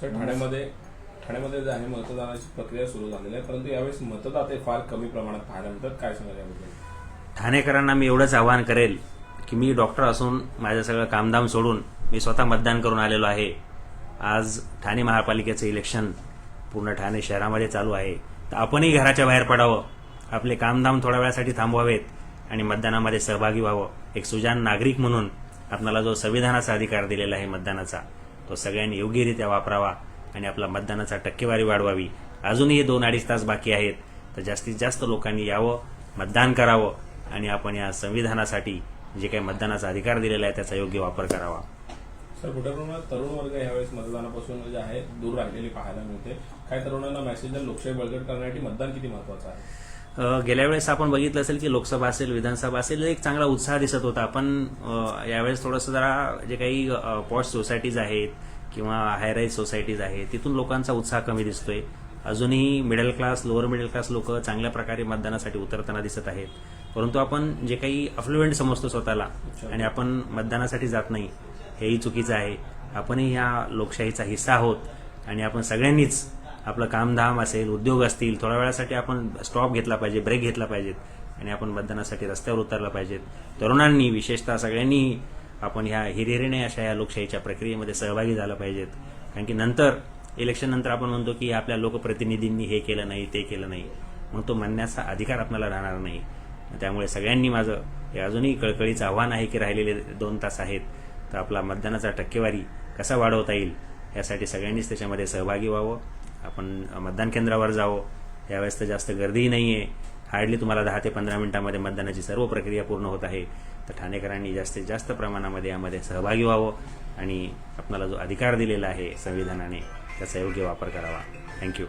Sir ठाण्यामध्ये ठाण्यामध्ये जे आहे मतदानाची प्रक्रिया सुरू झालेली आहे परंतु यावेळेस मतदाते फार कमी प्रमाणात पाहायला मिळतात काय सांगाल याबद्दल? ठाणेकरांना मी एवढंच आवाहन करेल की मी डॉक्टर असून माझं सगळं कामधाम सोडून मी स्वतः मतदान करून आलेलो आहे. आज ठाणे महापालिकेचं इलेक्शन पूर्ण ठाणे शहरामध्ये चालू आहे. तर आपणही घराच्या बाहेर पडावं. आपले कामधाम थोड्या वेळासाठी थांबवावेत आणि मतदानामध्ये सहभागी व्हावं. एक सुजान नागरिक म्हणून आपल्याला जो संविधानाचा अधिकार दिलेला आहे मतदानाचा तो सगळ्यांनी योग्यरित्या वापरावा आणि आपला मतदानाचा टक्केवारी वाढवावी. अजूनही दोन अडीच तास बाकी आहेत तर जास्तीत जास्त लोकांनी यावं मतदान करावं आणि आपण या संविधानासाठी जे काही मतदानाचा अधिकार दिलेला आहे त्याचा योग्य वापर करावा. सर कुठ्या प्रमाणात तरुण वर्ग यावेळेस मतदानापासून जे आहे दूर राहिलेले पाहायला मिळते. काही तरुणांना मेसेज लोकशाही बळकट करण्यासाठी मतदान किती महत्वाचं आहे? गेल्या वेळेस आपण बघितलं असेल की लोकसभा असेल विधानसभा असेल एक चांगला उत्साह दिसत होता. पण यावेळेस थोडंसं जरा जे काही पॉश सोसायटीज आहेत किंवा हायराईज सोसायटीज आहेत तिथून लोकांचा उत्साह कमी दिसतोय. अजूनही middle class lower middle class लोक चांगल्या प्रकारे मतदानासाठी उतरताना दिसत आहेत. परंतु आपण जे काही अफ्लुएंट समजतो स्वतःला आणि आपण मतदानासाठी जात नाही हेही चुकीचं आहे. आपणही ह्या लोकशाहीचा हिस्सा आहोत आणि आपण सगळ्यांनीच आपलं कामधाम असेल उद्योग असतील थोड्या वेळासाठी आपण स्टॉप घेतला पाहिजे ब्रेक घेतला पाहिजेत. आणि आपण मतदानासाठी रस्त्यावर उतरला पाहिजेत. तरुणांनी विशेषतः सगळ्यांनी आपण ह्या हिरिहिरीने अशा या लोकशाहीच्या प्रक्रियेमध्ये सहभागी झालं पाहिजेत. कारण की नंतर इलेक्शन नंतर आपण म्हणतो की आपल्या लोकप्रतिनिधींनी हे केलं नाही ते केलं नाही. मग तो म्हणण्याचा अधिकार आपल्याला राहणार नाही. त्यामुळे सगळ्यांनी माझं हे अजूनही कळकळीचं आव्हान आहे की राहिलेले दोन तास आहेत. तर आपला मतदानाचा टक्केवारी कसा वाढवता येईल यासाठी सगळ्यांनीच त्याच्यामध्ये सहभागी व्हावं. आपण मतदान केंद्रावर जावं. यावेळेस तर जास्त गर्दीही नाही आहे हार्डली तुम्हाला दहा ते पंधरा मिनिटांमध्ये मतदानाची सर्व प्रक्रिया पूर्ण होत आहे. तर ठाणेकरांनी जास्तीत जास्त प्रमाणामध्ये यामध्ये सहभागी व्हावं आणि आपणाला जो अधिकार दिलेला आहे संविधानाने त्याचा योग्य वापर करावा. थँक्यू